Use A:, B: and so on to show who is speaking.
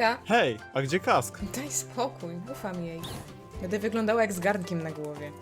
A: Hejka!
B: Hej, a gdzie kask?
A: Daj spokój, ufam jej. Będę wyglądała jak z garnkiem na głowie.